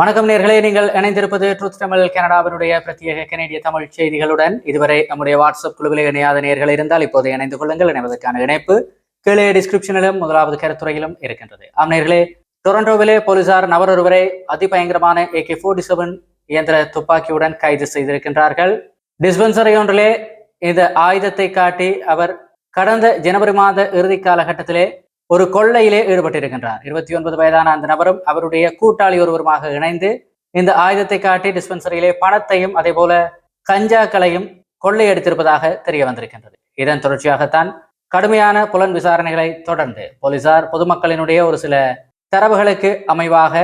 வணக்கம் நேர்களே நீங்கள் இணைந்திருப்பது ட்ரூத் தமிழ் கனடாவினுடைய பிரத்யேக கனேடிய தமிழ் செய்திகளுடன். இதுவரை நம்முடைய வாட்ஸ்அப் குழுவில் இணையாத நேர்கள் இருந்தால் இப்போது இணைந்து கொள்ளுங்கள். இணைவதற்கான இணைப்பு கீழே டிஸ்கிரிப்ஷனிலும் முதலாவது கருத்துறையிலும் இருக்கின்றது. ஆம் நேர்களே டொரண்டோவிலே போலீசார் நபர் ஒருவரை அதிபயங்கரமான ஏகே ஃபோர்டி செவன் இயந்திர துப்பாக்கியுடன் கைது செய்திருக்கின்றார்கள். டிஸ்பென்சரி ஒன்றிலே இந்த ஆயுதத்தை காட்டி அவர் கடந்த ஜனவரி மாத இறுதி காலகட்டத்திலே ஒரு கொள்ளையிலே ஈடுபட்டிருக்கின்றார். இருபத்தி ஒன்பது வயதான அந்த நபரும் அவருடைய கூட்டாளி ஒருவருமாக இணைந்து இந்த ஆயுதத்தை காட்டி டிஸ்பென்சரியிலே பணத்தையும் அதே போல கஞ்சாக்களையும் கொள்ளையடித்திருப்பதாக தெரிய வந்திருக்கின்றது. இதன் தொடர்ச்சியாகத்தான் கடுமையான புலன் விசாரணைகளை தொடர்ந்து போலீசார் பொதுமக்களினுடைய ஒரு சில தரவுகளுக்கு அமைவாக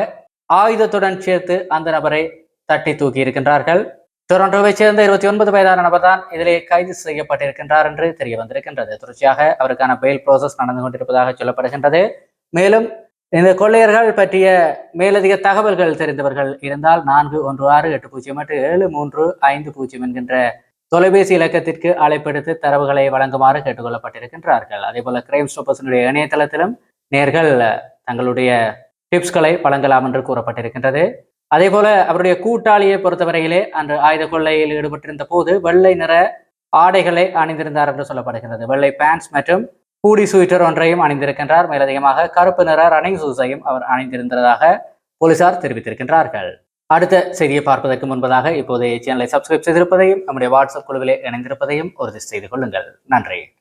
ஆயுதத்துடன் சேர்த்து அந்த நபரை தட்டி தூக்கி இருக்கின்றார்கள் டொரண்டோவை சேர்ந்த இருபத்தி ஒன்பது வயதான நபர் தான் இதிலே கைது செய்யப்பட்டிருக்கின்றார் என்று தெரிய வந்திருக்கின்றது. தொடர்ச்சியாக அவருக்கான பெயில் ப்ராசஸ் நடந்து கொண்டிருப்பதாக சொல்லப்படுகின்றது. மேலும் இந்த கொள்ளையர்கள் பற்றிய மேலதிக தகவல்கள் தெரிந்தவர்கள் இருந்தால் நான்கு ஒன்று ஆறு எட்டு பூஜ்ஜியம் எட்டு ஏழு மூன்று ஐந்து பூஜ்ஜியம் என்கின்ற தொலைபேசி இலக்கத்திற்கு அழைப்பெடுத்து தரவுகளை வழங்குமாறு கேட்டுக்கொள்ளப்பட்டிருக்கின்றார்கள். அதே போல கிரைம் ஸ்டோப்பர்ஸினுடைய இணையதளத்திலும் நேர்கள் தங்களுடைய டிப்ஸ்களை வழங்கலாம் என்று கூறப்பட்டிருக்கின்றது. அதே போல அவருடைய கூட்டாளியை பொறுத்தவரையிலே அன்று ஆயுத கொள்ளையில் ஈடுபட்டிருந்த போது வெள்ளை நிற ஆடைகளை அணிந்திருந்தார் என்று சொல்லப்படுகிறது வெள்ளை பேண்ட்ஸ் மற்றும் கூடி சுயிட்டர் ஒன்றையும் அணிந்திருக்கின்றார். மேலதிகமாக கருப்பு நிற ரன்னிங் ஷூஸையும் அவர் அணிந்திருந்ததாக போலீசார் தெரிவித்திருக்கின்றார்கள். அடுத்த செய்தியை பார்ப்பதற்கு முன்பதாக இப்போதைய சேனலை சப்ஸ்கிரைப் செய்திருப்பதையும் நம்முடைய வாட்ஸ்அப் குழுவிலே இணைந்திருப்பதையும் உறுதி செய்து கொள்ளுங்கள். நன்றி.